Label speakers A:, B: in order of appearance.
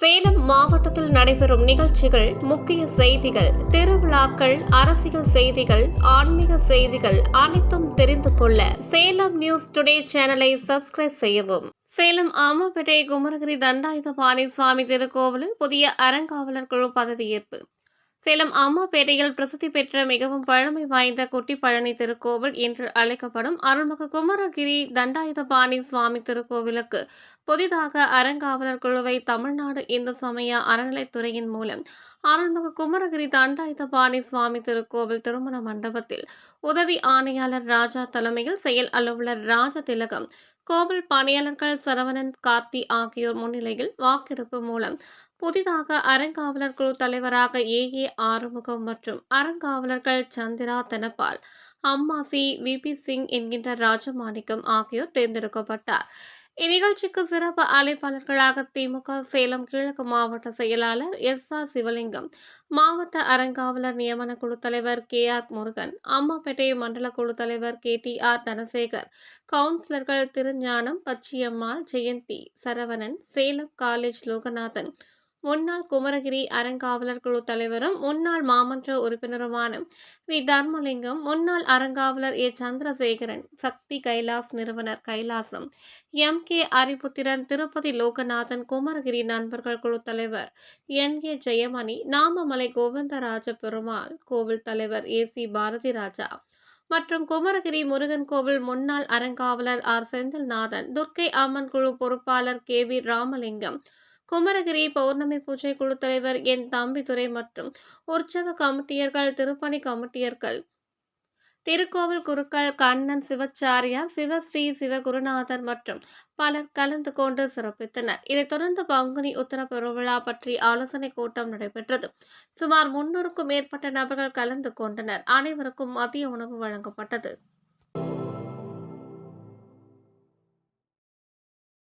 A: சேலம் மாவட்டத்தில் நடைபெறும் நிகழ்ச்சிகள் முக்கிய செய்திகள் திருவிழாக்கள் அரசியல் செய்திகள் ஆன்மீக செய்திகள் அனைத்தும் தெரிந்து கொள்ள சேலம் நியூஸ் டுடே சேனலை சப்ஸ்கிரைப் செய்யவும். சேலம் ஆமப்பேட்டை குமரகிரி தண்டாயுதபாணி சுவாமி திருக்கோவிலில் புதிய அறங்காவலர் குழு பதவியேற்பு. சேலம் அம்மாப்பேட்டையில் பிரசித்தி பெற்ற மிகவும் பழமை வாய்ந்த குட்டி பழனி திருக்கோவில் என்று அழைக்கப்படும் அருள்மிகு குமரகிரி தண்டாயுதபாணி சுவாமி திருக்கோவிலுக்கு புதிதாக அறங்காவலர் குழுவை தமிழ்நாடு இந்து சமய அறநிலைத்துறையின் மூலம் அருள்மிகு குமரகிரி தண்டாயுதபாணி சுவாமி திருக்கோவில் திருமண மண்டபத்தில் உதவி ஆணையாளர் ராஜா தலைமையில் செயல் அலுவலர் ராஜ திலகம் கோவில் பணியாளர்கள் சரவணன் கார்த்தி ஆகியோர் முன்னிலையில் வாக்கெடுப்பு மூலம் புதிதாக அறங்காவலர் குழு தலைவராக ஏ. ஏ. ஆறுமுகம் மற்றும் அறங்காவலர்கள் சந்திரா தனபால் அம்மாசி விபி சிங் என்கின்ற ராஜமாணிக்கம் ஆகியோர் தேர்ந்தெடுக்கப்பட்டார். இந்நிகழ்ச்சிக்கு சிறப்பு அழைப்பாளர்களாக திமுக சேலம் கிழக்கு மாவட்ட செயலாளர் எஸ் ஆர் சிவலிங்கம் மாவட்ட அறங்காவலர் நியமன குழு தலைவர் கே ஆர் முருகன் அம்மாப்பேட்டை மண்டல குழு தலைவர் கே டி ஆர் தனசேகர் கவுன்சிலர்கள் திருஞானம் பச்சியம்மாள் ஜெயந்தி சரவணன் சேலம் காலேஜ் லோகநாதன் முன்னாள் குமரகிரி அறங்காவலர் குழு தலைவரும் முன்னாள் மாமன்ற உறுப்பினருமான வி. தர்மலிங்கம் முன்னாள் அறங்காவலர் ஏ. சந்திரசேகரன் சக்தி கைலாஸ் நிறுவனர் கைலாசம் எம். கே. அரிபுத்திரன் திருப்பதி லோகநாதன் குமரகிரி நண்பர்கள் குழு தலைவர் என். கே. ஜெயமணி நாமமலை கோவிந்தராஜ பெருமாள் கோவில் தலைவர் ஏ. சி. பாரதி ராஜா மற்றும் குமரகிரி முருகன் கோவில் முன்னாள் அறங்காவலர் ஆர். செந்தில்நாதன் துர்க்கை அம்மன் குழு பொறுப்பாளர் கே. வி. ராமலிங்கம் குமரகிரி பௌர்ணமி பூஜை குழு தலைவர் என் தம்பிதுரை மற்றும் உற்சவ கமிட்டியர்கள் திருப்பணி கமிட்டியர்கள். திருக்கோவில் குருக்கள் கண்ணன் சிவச்சாரியார் சிவஸ்ரீ சிவகுருநாதர் மற்றும் பலர் கலந்து கொண்டு சிறப்பித்தனர். இதைத் தொடர்ந்து பங்குனி உத்தர பெருவிழா பற்றி ஆலோசனை கூட்டம் நடைபெற்றது. சுமார் முன்னூறுக்கும் மேற்பட்ட நபர்கள் கலந்து கொண்டனர். அனைவருக்கும் மதிய உணவு வழங்கப்பட்டது.